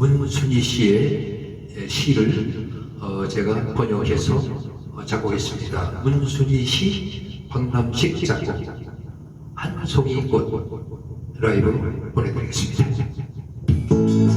문순희 씨의 시를 어, 제가 번역해서 어, 작곡했습니다. 문순희 시, 박남식 작곡, 한 송이 꽃 라이브 보내드리겠습니다.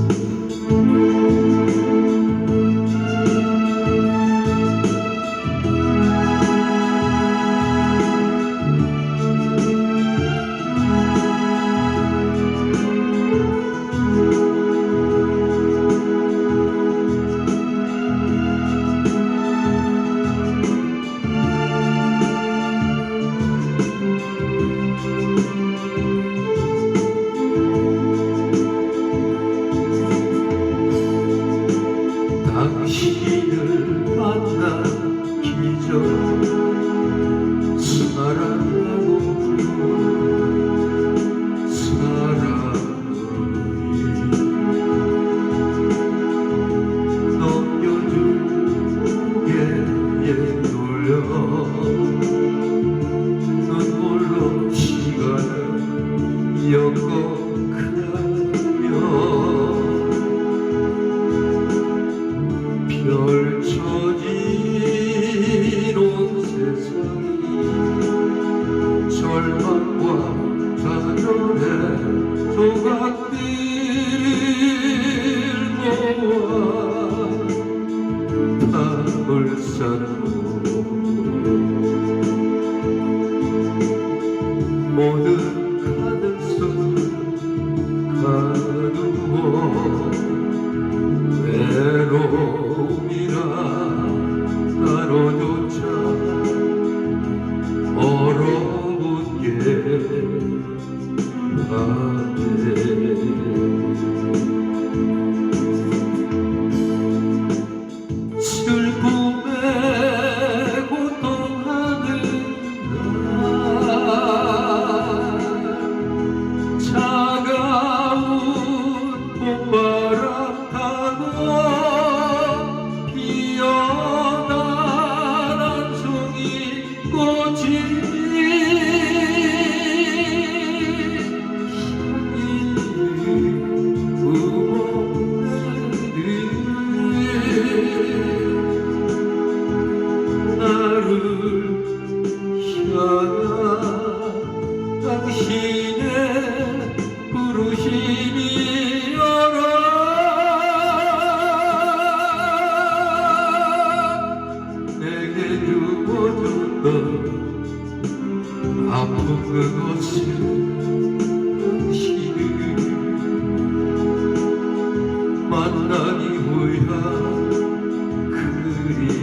당신의 부르심이 알아 내게 주어줬던 아픈 그것을 당신을 만나기 위한 그리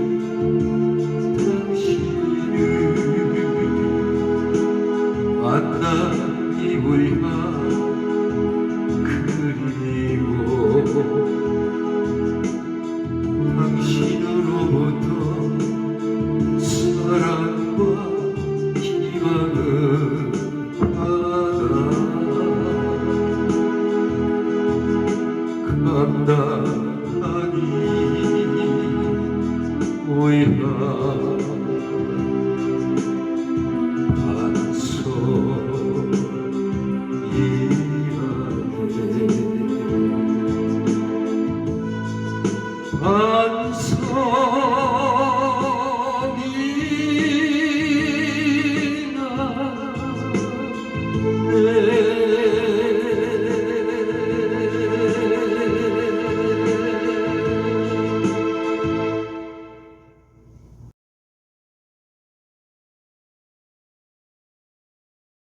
반성.